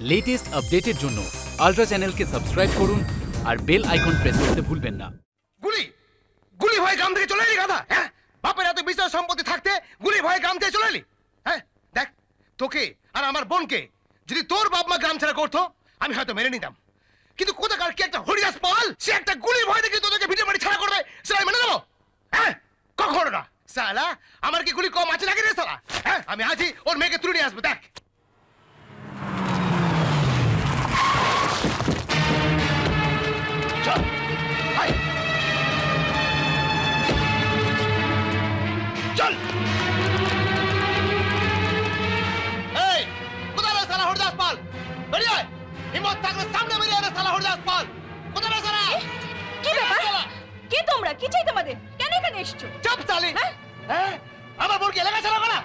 Latest আপডেটের জন্য ultra চ্যানেলকে সাবস্ক্রাইব করুন আর বেল আইকন প্রেস করতে ভুলবেন না। গুলি! গুলি ভয়ে গ্রাম থেকে চলে এলি, গাধা হ্যাঁ? বাপের এত বিশাল সম্পত্তি থাকতে গুলি ভয়ে গ্রাম থেকে চলে এলি হ্যাঁ? দেখ, তোকে আর আমার বোনকে যদি তোর বাপ মা গ্রাম ছাড়া করতো, আমি হয়তো মেনে নিতাম। কিন্তু কোথাকার কি একটা হরিদাস পাল, সে একটা গুলি ভয় দেখে তোদেরকে ভিটে বাড়ি ছাড়া করবে, সেটা মেনে নেব হ্যাঁ? কখনো না। সালা আমার কি গুলি কম আছে নাকি রে সালা হ্যাঁ আমি আছি, ওর মেয়েকে তুলে নিয়ে আসব, দেখ। চল। এই কোথায় রে সালা হরদাস পাল? বেরিয়ে আয়। হিম্মত থাকলে সামনে বেরিয়ে আয় সালা হরদাস পাল। কোথায় রে সালা? কি ব্যাপার? কে তোমরা? কি চাই তোমাদের কেন এখানে এসেছ? চুপ চালি হ্যাঁ? হ্যাঁ? আমার বোনকে এলাকা ছাড়া করা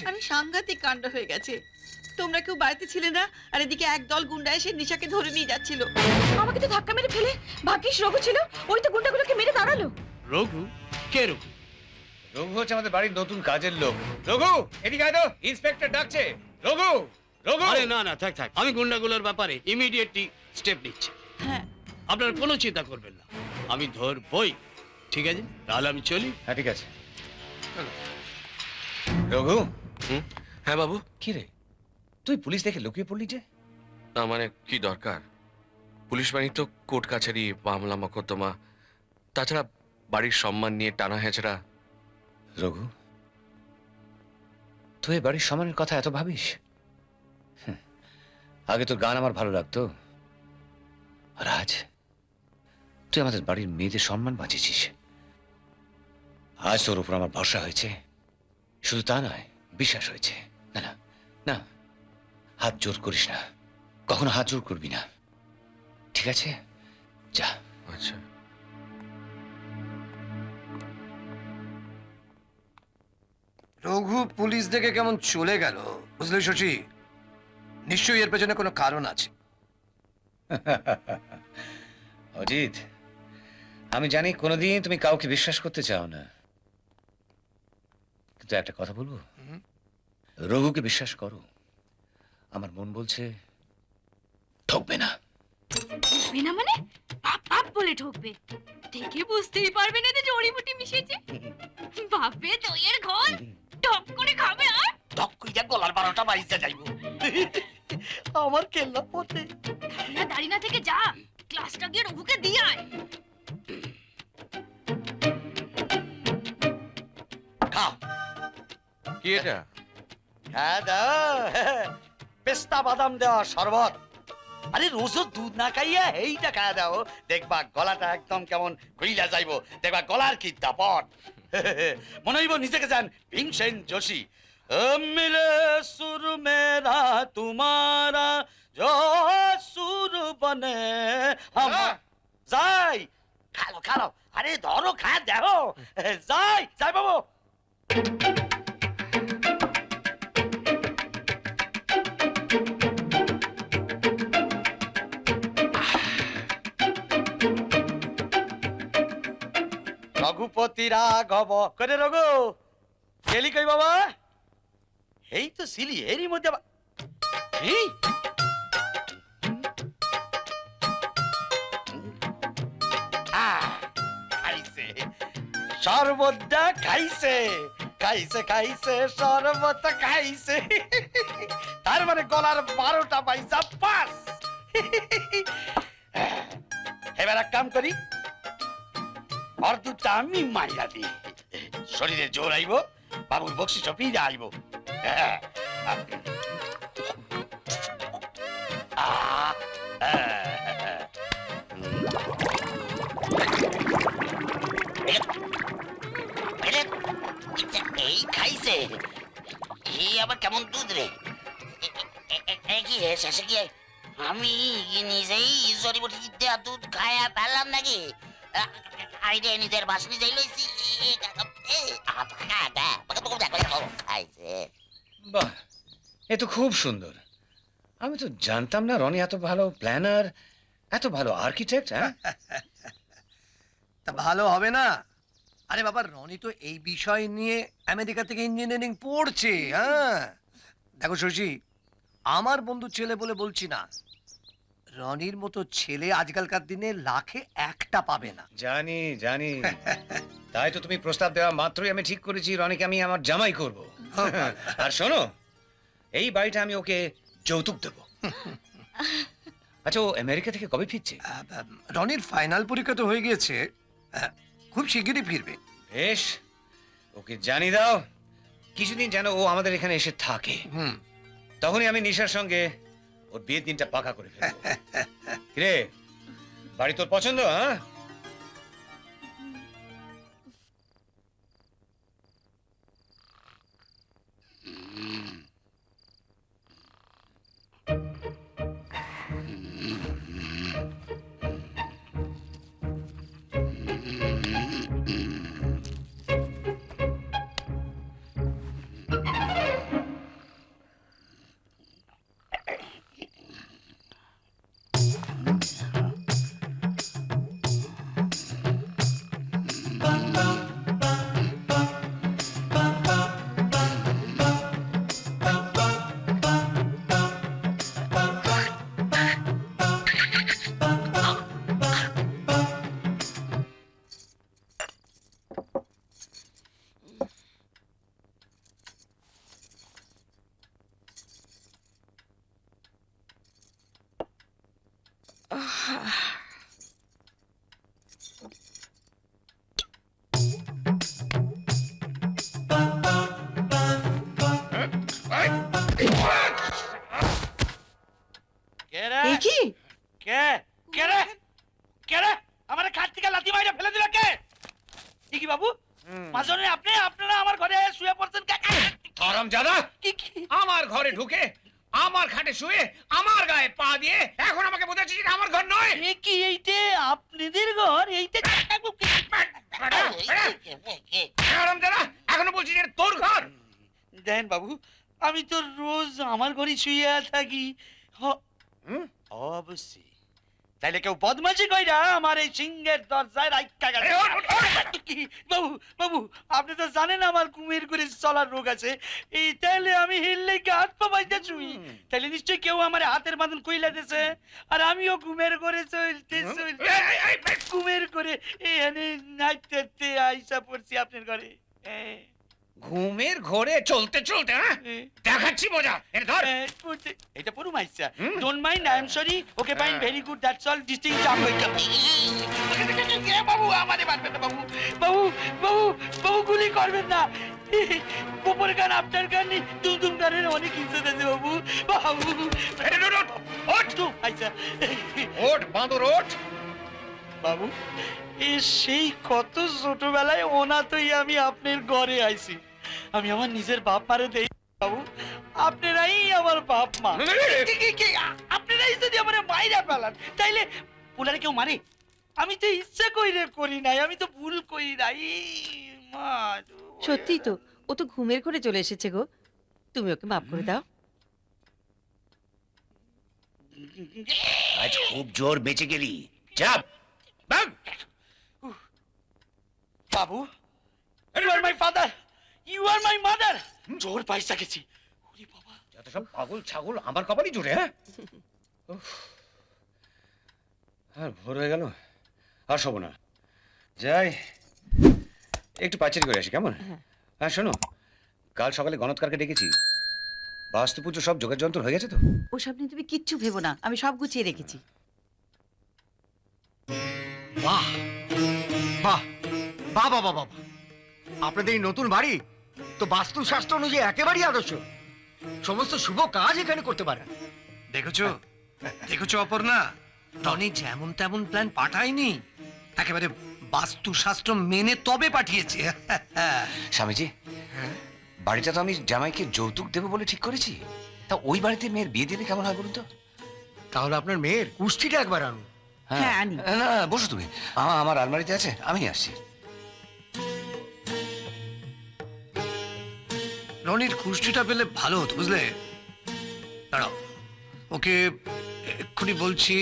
হয়েছে? আমি সাংঘাতিক কাণ্ড হয়ে গেছে। তোমরা কেউ বাড়িতে ছিলে না? আর এদিকে একদল গুন্ডা এসে নিশাকে ধরে নিয়ে যাচ্ছিল। আমাকে তো ধাক্কা মেরে ফেলে। ভাগ্যিস রঘু ছিল। ওই তো গুন্ডাগুলোকে মেরে দাঁড়াল। রঘু? কে রঘু? রঘু হচ্ছে আমাদের বাড়ির নতুন কাজের লোক। রঘু এদিকে আয় তো ইন্সপেক্টর ডাকছে। রঘু রঘু! আরে না না থাক থাক। আমি গুন্ডাগুলোর ব্যাপারে ইমিডিয়েটলি স্টেপ নিচ্ছি। হ্যাঁ। আপনার কোনো চিন্তা করবেন না। আমি ধরবই। ঠিক আছে? তাহলে আমি চলি। হ্যাঁ ঠিক আছে। রঘু? হ্যাঁ বাবু। কি রে? তুই পুলিশ দেখে লুকিয়ে পড়লি যে? না মানে কি দরকার? পুলিশ বাণী তো কোর্ট কাছারি মামলা মকদ্দমা। তাছাড়া বাড়ির সম্মান নিয়ে টানা হেঁচড়া। রঘু তুই বাড়ির সম্মানের কথা এত ভাবিস? আগে তোর গান আমার ভালো লাগতো। আর আজ তুই আমাদের বাড়ির মেয়েদের সম্মান বাঁচিয়েছিস। আজ তোর উপর আমার ভরসা হয়েছে। শুধু তা নয় বিশ্বাস হয়েছে। না না না হাত জোর করিস না। কখনো হাত জোর করবি না। ঠিক আছে? যা। আচ্ছা। রঘু পুলিশ দেখে কেমন চলে গেল বুঝলি শশী? নিশ্চয়ই এর পেছনে কোনো কারণ আছে। অজিত আমি জানি কোনোদিন তুমি কাউকে বিশ্বাস করতে চাও না। কিন্তু একটা কথা বলব? রঘুকে বিশ্বাস করো আমার মন বলছে ঠকবে না। ঠকবে না মানে? পাপ পাপ বলে ঠকবে। দেখে বুঝতেই পারবে না যে জড়িবুটি মিশেছে। দইয়ের ঘোল টপ করে খাবে আর? ধক কইরা গলার বারোটা বাড়িতে যাইব। আমার কেল্লা পথে। না দাঁড়িয়ে না থেকে যা ক্লাসটা গিয়ে রঘুকে দিয়ে আয়। খাও কি এটা? হ্যাঁ দাও পেস্তা বাদাম দেওয়া শরবত। আরে রোজও দুধ না খাইয়া এইটা খাওয়া দাও। দেখবা গলাটা একদম কেমন কইলা যাইবো। দেখবা গলার কি দাপট। মনে হইব নিজেকে যান ভীমসেন যোশী। "ও মিলে সুর মেরা তোমারা জো সুর বনে যাই। খালো খালো। আরে ধরো খা দেখো। যাই যাই বাবু। রঘুপতি রাঘব। করে রঘু, গেলি কই বাবা? এই তো সিলি, এরই মধ্যে খাইছে। সর্বদা খাইছে খাইছে খাইছে সর্বত খাইছে। তার মানে গলার বারোটা পয়সা পাস। এবার এক কাম করি আর দুটা আমি মাইরা দি শরীরে জোর আইব, বাবুর বকশিস ফিরে আইব। এই খাইছে। এই আবার কেমন দুধ রে? এ- এ- এ- এ কি শেষে কি আমি নিজেই জড়িবটি দেয়া দুধ খায়া পারলাম নাকি? আ- আইডে নিজের বাস নিজেই লইছি বাহ এ তো খুব সুন্দর। আমি তো জানতাম না রনি এত ভালো প্ল্যানার এত ভালো আর্কিটেক্ট হ্যাঁ? তা ভালো হবে না। আরে বাবা রনি তো এই বিষয় নিয়ে আমেরিকা থেকে ইঞ্জিনিয়ারিং পড়ছে হ্যাঁ? দেখো শশী আমার বন্ধু ছেলে বলে বলছি না রনির মতো ছেলে আজকালকার দিনে লাখে একটা পাবে না। জানি জানি। তাই তো তুমি প্রস্তাব দেওয়া মাত্রই আমি ঠিক করেছি রনিকে আমি আমার জামাই করব। আর শোনো এই বাড়িটা আমি ওকে যৌতুক দেব। আচ্ছা ও আমেরিকা থেকে কবে ফিরছে? রনির ফাইনাল পরীক্ষা তো হয়ে গিয়েছে। খুব শিগগিরই ফিরবে। বেশ ওকে জানি দাও কিছুদিন যেন ও আমাদের এখানে এসে থাকে। হুম। তখনই আমি নিশার সঙ্গে ওর বিয়ের দিনটা পাকা করে ফেলব। রে বাড়ি তোর পছন্দ হ্যাঁ? এই কি কে? কে? রে কে রে আমার খাট থেকে লাথি মাইরা ফেলে দিল কে? কি বাবু? মাজনে আপনি আপনারা আমার ঘরে শুয়ে পড়ছেন কে? আরাম জাদা কি কি? আমার ঘরে ঢুকে আমার খাটে শুয়ে আমার গায়ে পা দিয়ে এখন আমাকে বোঝাচ্ছিস এটা আমার ঘর নয়? এ কি এইতে আপনাদের ঘর? এইতে জাদা এখনও বলছিস এটা তোর ঘর? দেন বাবু আমি তো রোজ আমার ঘরে শুয়ে থাকি। হুম? অবশ্যই। তাইলে কেউ বদমাশি কইরা আমার এই সিংহের দরজায় রাইখা গেল বাবু বাবু আপনি তো জানেন আমার কুমির করে চলার রোগ আছে। এই তাইলে আমি হিললে কি হাত পা বাইতে তাইলে নিশ্চয়ই কেউ আমার হাতের বাঁধন কইলা দিছে আর আমিও ঘুমের করে চলতে চলতে এই, করে এখানে নাচতে আইসা পড়ছি আপনার ঘরে। এ, ঘুমের ঘরে চলতে চলতে হ্যাঁ? দেখাচ্ছি মজা। এটা ধর। এটা পুরো Maisa? Don't mind I am sorry okay fine. Very good that's all thing জাম বাবু? আমারে মারবেন না বাবু। বাবু বাবু বাবু গুলি করবেন না। উপর গান আপনার গান দুম দুম গানের অনেক ইজ্জত আছে বাবু। বাবু। ওঠ। খাইছে ওঠ বাঁদর ওঠ। বাবু এ সেই কত ছোটবেলায় ওনা তুই আমি আপনার ঘরে আইছি। আমি আমার নিজের বাপ মারে দেই বাবু। আপনারাই আমার বাপ মা। আপনারাই যদি আমার মাইরা ফেলান তাইলে পোলারে কেউ মারে আমি তো ইচ্ছা কইরে করি নাই আমি তো ভুল করি নাই। মা সত্যি তো ও তো ঘুমের ঘরে চলে এসেছে গো। তুমি ওকে মাফ করে দাও। আজ খুব জোর বেঁচে গেলি। চাপ বাবু you are my father you are my mother জোর পয়সা গেছি। ওরে বাবা। যত সব পাগল ছাগল আমার কপালই জুড়ে হ্যাঁ। আর ভোর হয়ে গেল আর শোবো না। যাই একটু পাচারি করে আসি কেমন? হ্যাঁ। হ্যাঁ শোনো কাল সকালে গণৎকারকে ডেকেছি। বাস্তু পুজো সব যোগার যন্ত্র হয়ে গেছে তো? ওসব নিয়ে তুমি কিচ্ছু ভেবো না আমি সব গুছিয়ে রেখেছি। বাহ বাহ বাহ বাহ বাহ বাহ। আপনাদের এই নতুন বাড়ি তো বাস্তুশাস্ত্র অনুযায়ী একেবারেই আদর্শ। সমস্ত শুভ কাজ এখানে করতে পারে। দেখেছ? দেখেছ অপর্ণা? টনি যেমন তেমন প্ল্যান পাঠায়নি। একেবারে বাস্তুশাস্ত্র মেনে তবে পাঠিয়েছে। স্বামীজি বাড়িটা তো আমি জামাইকে যৌতুক দেবো বলে ঠিক করেছি। তা ওই বাড়িতে মেয়ের বিয়ে দিলে কেমন হয় বলুন তো? তাহলে আপনার মেয়ের কুষ্টিটা একবার আনুন। হ্যাঁ, আনি। না বসো তুমি। আমার আমার আলমারিতে আছে আমি আসছি। রনির কুষ্টিটা পেলে ভালো হতো বুঝলে? দাঁড়াও ওকে এক্ষুনি বলছি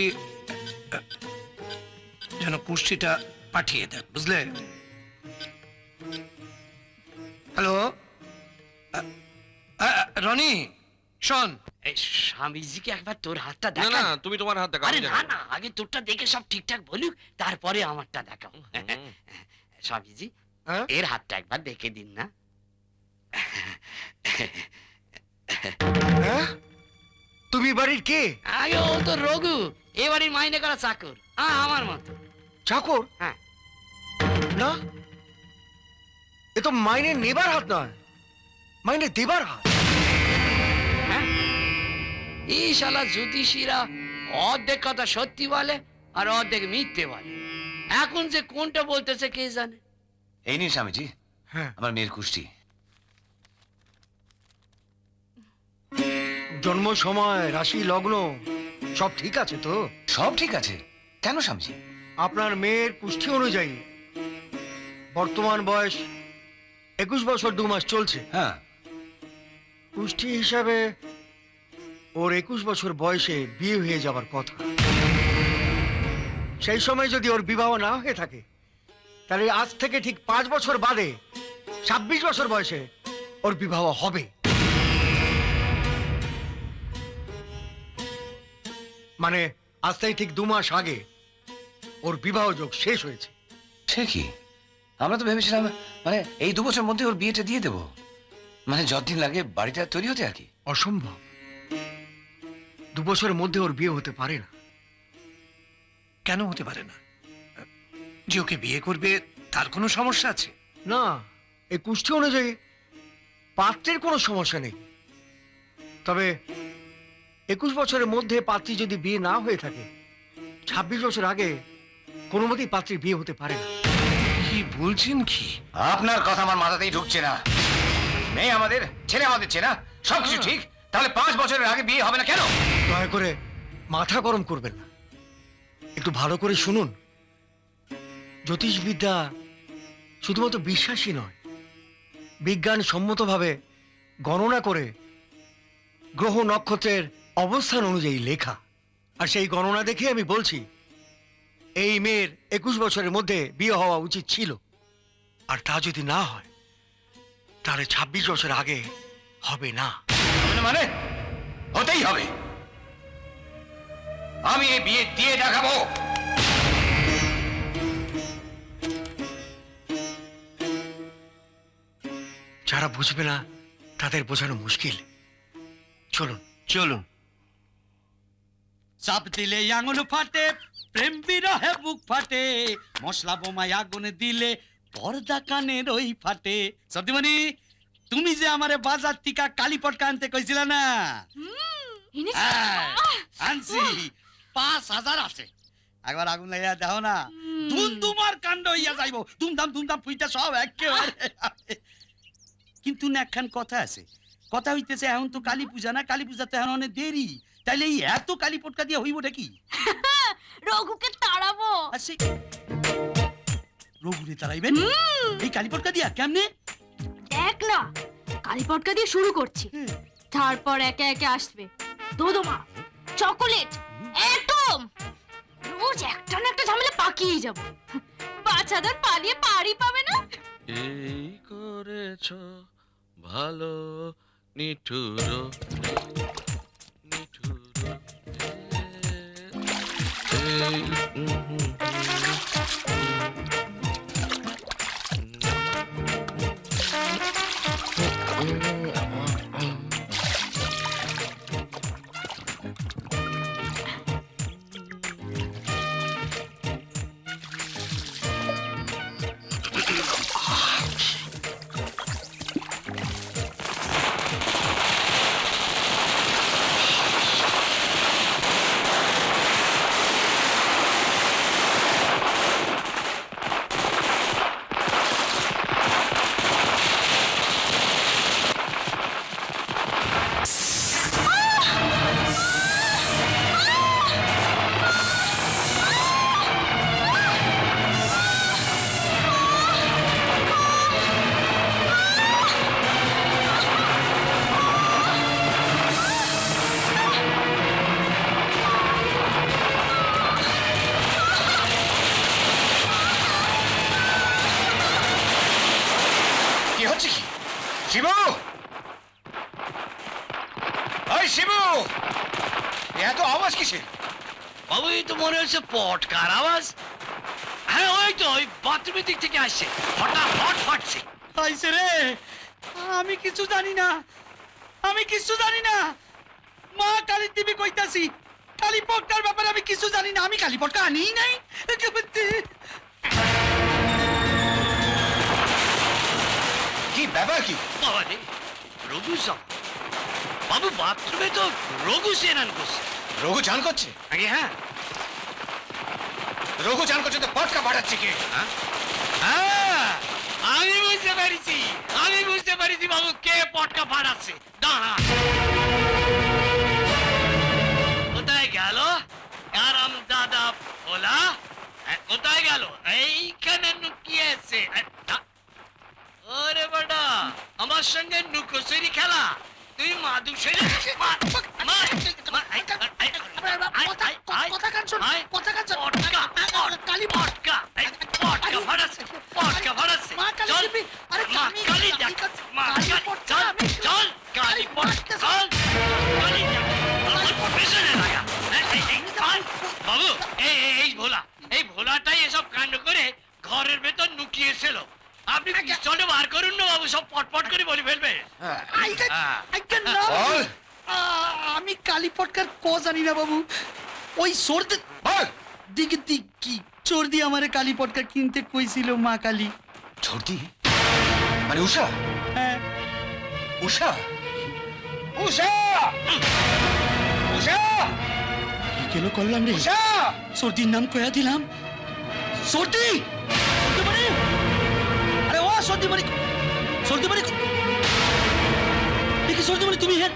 যেন কুষ্টিটা পাঠিয়ে দেন বুঝলে? হ্যালো? রনি শোন। এই স্বামীজিকে একবার তোর হাতটা দেখা না তুমি তোমার হাত দেখাও আরে না না আগে তোরটা দেখে সব ঠিকঠাক বলুক তারপরে আমারটা দেখাও। স্বামীজি হ্যাঁ? এর হাতটা একবার দেখে দিন না। হ্যাঁ? তুমি বাড়ির কে? আগে ও তো রঘু এবারে মাইনে করা চাকর। আ, আমার মতো। চাকর? হ্যাঁ। না? এ তো মাইনে নেবার হাত নয় মাইনে দেবার হাত। এই শালা জ্যোতিষীরা অর্ধেক কথা সত্যি বলে আর অর্ধেক মিথ্যে বলে। এখন যে কোনটা বলতেছে কে জানে? এই নিন স্বামীজি হ্যাঁ। আমার মেয়ের কুষ্টি। জন্ম সময় রাশি লগ্ন সব ঠিক আছে তো? সব ঠিক আছে। কেন স্বামীজি? আপনার মেয়ের পুষ্টি অনুযায়ী বর্তমান বয়স একুশ বছর দু মাস চলছে। হ্যাঁ। পুষ্টি হিসাবে ওর একুশ বছর বয়সে বিয়ে হয়ে যাবার কথা। সেই সময় যদি ওর বিবাহ না হয়ে থাকে তাহলে আজ থেকে ঠিক পাঁচ বছর বাদে ছাব্বিশ বছর বয়সে ওর বিবাহ হবে। মানে আজ থেকে ঠিক দু মাস আগে ওর বিবাহ যোগ শেষ হয়েছে। সে কি? আমরা তো ভেবেছিলাম মানে এই দু বছর মধ্যে ওর বিয়েটা দিয়ে দেবো। মানে যতদিন লাগে বাড়িটা তৈরি হতে আর কি। অসম্ভব। দু বছরের মধ্যে ওর বিয়ে হতে পারে না। কেন হতে পারে না? যে ওকে বিয়ে করবে তার কোনো সমস্যা আছে? না এই কুষ্টি অনুযায়ী পাত্রের কোনো সমস্যা নেই। তবে একুশ বছরের মধ্যে পাত্রী যদি বিয়ে না হয়ে থাকে ছাব্বিশ বছর আগে কোনো মতেই পাত্রীর বিয়ে হতে পারে না। কি বলছেন কি? আপনার কথা আমার মাথাতেই ঢুকছে না। মেয়ে আমাদের ছেলে আমাদের চেনা। সবকিছু ঠিক? তাহলে পাঁচ বছরের আগে বিয়ে হবে না কেন? দয়া করে মাথা গরম করবেন না। একটু ভালো করে শুনুন। জ্যোতিষবিদ্যা শুধুমাত্র বিশ্বাসী নয় বিজ্ঞান সম্মতভাবে গণনা করে গ্রহ নক্ষত্রের অবস্থান অনুযায়ী লেখা। আর সেই গণনা দেখে আমি বলছি এই মেয়ের একুশ বছরের মধ্যে বিয়ে হওয়া উচিত ছিল। আর তা যদি না হয় তাহলে ছাব্বিশ বছর আগে হবে না। মানে হতেই হবে। আমি এই বিয়ে দিয়ে দেখাবো। যারা বুঝবে না তাদের বোঝানো মুশকিল। চলুন। চলুন। চাপ দিলে আঙুল ফাটে প্রেম বিরহে বুক ফাটে মশলা বোমায় আগুন দিলে পর্দা কানের ওই ফাটে। সত্যিমণি তুমি যে আমারে বাজার টিকা কালীপটকা আনতে কইছিল না? হ্যাঁ! আনছি। পাঁচ হাজার আছে। একবার আগুন লাগাইয়া দেখো না। ধুমার কাণ্ড হইয়া যাইব। ধুমধাম ধুমধাম ফুইটা সব একেবারে কিন্তু না একখান কথা আছে। কথা হইতেছে এখন তো কালী পূজা না? কালী পূজা তো এখন অনেক দেরি। তাইলে এই এত কালী পটকা দিয়া হইবটা কি রঘুকে তাড়াবো। আছে রঘুরে তারাইবেন এই কালী পটকা দিয়া কেমনে? দেখ না কালী পটকা দিয়ে শুরু করছি। তারপর একে একে আসবে। দোদমা চকোলেট একদম। রোজ একটা না একটা ঝামেলা পাকিয়ে যাব। বাচ্চাদের পালিয়ে পারি পাবে না? এই করেছ ভালো নিঠুর। এই, হচ্ছে পটকার আওয়াজ? হ্যাঁ ওই তো ওই বাথরুমের দিক থেকে আসছে। হঠাৎ হট ফাটছে। আইসে রে আমি কিছু জানি না আমি কিছু জানি না। মা কালী দেবী কইতাছি কালী পটকার ব্যাপারে আমি কিছু জানি না আমি কালী পটকা আনি নাই। কি ব্যাপার কি? বাবা রে রঘু সব বাবু বাথরুমে তো রঘু স্নান করছে। রঘু চান করছে? আগে হ্যাঁ রঘু চান করছে পটকা পাঠাচ্ছে কে? হ্যাঁ? আমি বুঝতে পারিছি আমি বুঝতে পারিছি বাবু কে পটকা ফাটাচ্ছে দাঁড়া। কোথায় গেল? আরাম দাদা ভোলা হ্যাঁ, কোথায় গেল? এইখানে লুকিয়েছে। ওরে বেটা আমার সঙ্গে লুকোচুরি খেলা। তুই ফাটাচ্ছে চল মা কালী পিস্তলটা বার করুন না বাবু সব পটপট করে বলে ফেলবে। হ্যাঁ। বল। আমি কালী পটকার ক জানি না বাবু। ওই বল। দিকে দিক কি? চোর দিয়ে আমারে কালী পটকা কিনতে কইছিল মা কালী। ঝর্দি মানে উষা? হ্যাঁ। উষা? উষা! উষা! কি কেন করলাম রে উষা! সর্দির নাম কয়া দিলাম? সর্দি সর্দি সর্দি মানে সর্দি মানে দেখি সর্দি মানে তুমি হ্যাঁ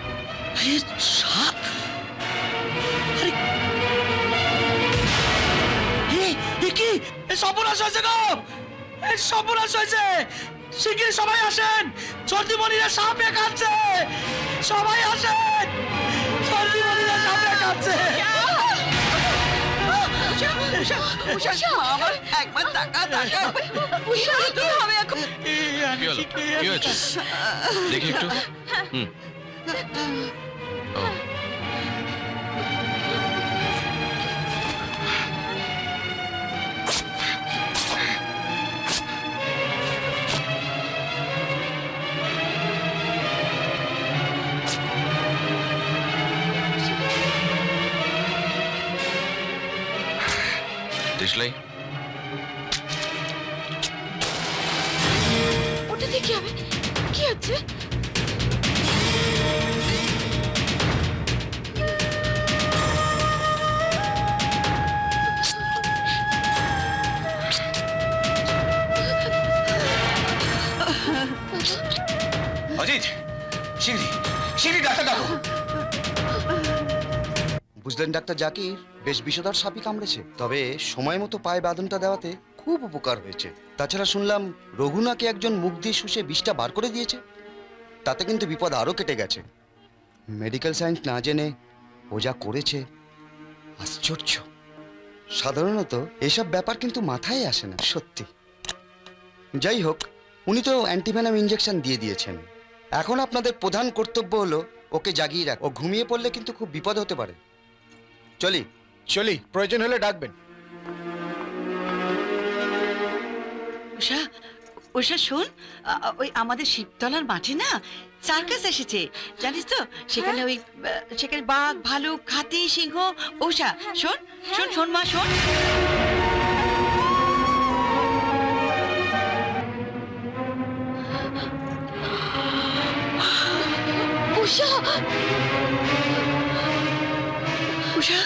সাপ। সবাই আসেন। সর্দি মনিরা সাপে কাটছে সবাই আসেন। সর্দি মনিরা সাপে কাটছে আমার একবার টাকা টাকা কি হবে এখন? কি হলো? কি হয়েছে? দেখি একটু। হুম। দেশলাই ওটা দিয়ে কি কি হচ্ছে? অজিত শিগগিরি শিগগিরি ডাক্তার ডাকো বুঝলেন ডাক্তার জাকির? বেশ বিষধর সাপই কামড়েছে। তবে সময় মতো পায়ে বাঁধনটা দেওয়াতে খুব উপকার হয়েছে। তাছাড়া শুনলাম রঘুনাকে একজন মুখ দিয়ে শুষে বিষটা বার করে দিয়েছে। তাতে কিন্তু বিপদ আরও কেটে গেছে। মেডিকেল সায়েন্স না জেনে ও যা করেছে, আশ্চর্য। সাধারণত এসব ব্যাপার কিন্তু মাথায় আসে না, সত্যি। যাই হোক, উনি তো অ্যান্টিভেনাম ইঞ্জেকশন দিয়ে দিয়েছেন। এখন আপনাদের প্রধান কর্তব্য হলো ওকে জাগিয়ে রাখ। ও ঘুমিয়ে পড়লে কিন্তু খুব বিপদ হতে পারে। চলি চলি প্রয়োজন হলে ডাকবেন। উষা উষা শোন আ, ওই আমাদের শিবতলার মাঠে না সার্কাস এসেছে। জানিস তো সেখানে ওই আ, সেখানে বাঘ ভালুক হাতি সিংহ উষা শোন শোন শোন মা শোন। উষা! উষা?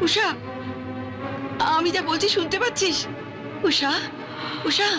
উষা? আমি যা বলছি শুনতে পাচ্ছিস? উষা? উষা?